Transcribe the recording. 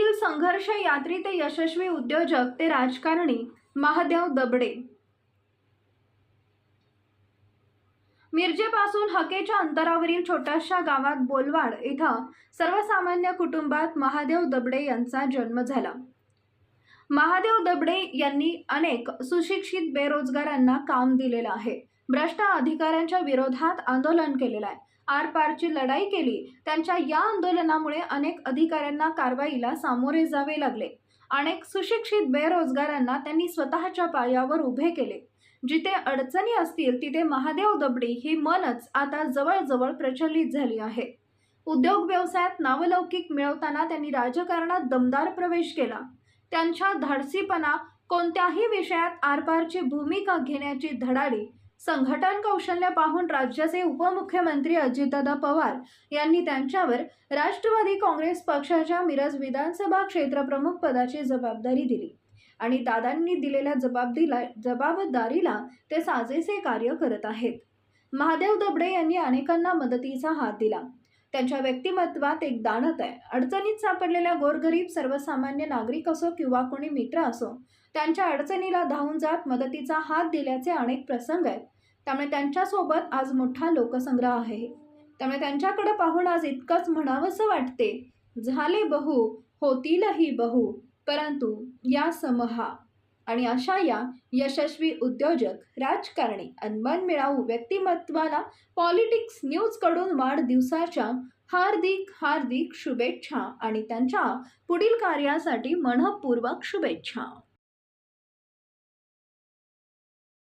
संघर्ष यात्री ते यशस्वी उद्योजक ते राजकारणी महादेव दबडे. मिरजेपासून हकेच्या अंतरावरील छोट्याशा गावात बोलवाड इथं सर्वसामान्य कुटुंबात महादेव दबडे यांचा जन्म झाला. महादेव दबडे यांनी अनेक सुशिक्षित बेरोजगारांना काम दिलेलं आहे. भ्रष्ट अधिकाऱ्यांच्या विरोधात आंदोलन केलेलं आहे. आरपारची लढाई केली. त्यांच्या या आंदोलनामुळे अनेक अधिकाऱ्यांना कारवाईला सामोरे जावे लागले. अनेक सुशिक्षित बेरोजगारांना त्यांनी स्वतःच्या पायावर उभे केले. जिथे अडचणी असतील तिथे महादेव दबडी ही मनच आता जवळजवळ प्रचलित झाली आहे. उद्योग व्यवसायात नावलौकिक मिळवताना त्यांनी राजकारणात दमदार प्रवेश केला. त्यांच्या धाडसीपणा कोणत्याही विषयात आरपारची भूमिका घेण्याची धडाडी संघटन कौशल्य पाहून राज्याचे उपमुख्यमंत्री अजितदादा पवार यांनी त्यांच्यावर राष्ट्रवादी काँग्रेस पक्षाच्या मिरज विधानसभा क्षेत्रप्रमुख पदाची जबाबदारी दिली. आणि दादांनी दिलेल्या जबाबदीला जबाबदारीला ते साजेसे कार्य करत आहेत. महादेव दबडे यांनी अनेकांना मदतीचा हात दिला. त्यांच्या व्यक्तिमत्वात एक दानत आहे. अडचणीत सापडलेल्या गोरगरीब सर्वसामान्य नागरिक असो किंवा कोणी मित्र असो त्यांच्या अडचणीला धावून जात मदतीचा हात दिल्याचे अनेक प्रसंग आहेत. त्यामुळे त्यांच्यासोबत आज मोठा लोकसंग्रह आहे. त्यामुळे त्यांच्याकडे पाहून आज इतकंच म्हणावंसं वाटते झाले बहु होतीलही बहु परंतु या समहा आणि अशा या यशस्वी उद्योजक राजकारणी अनबन मिळावू व्यक्तिमत्वाला पॉलिटिक्स न्यूजकडून वाढदिवसाच्या हार्दिक हार्दिक शुभेच्छा आणि त्यांच्या पुढील कार्यासाठी मनपूर्वक शुभेच्छा.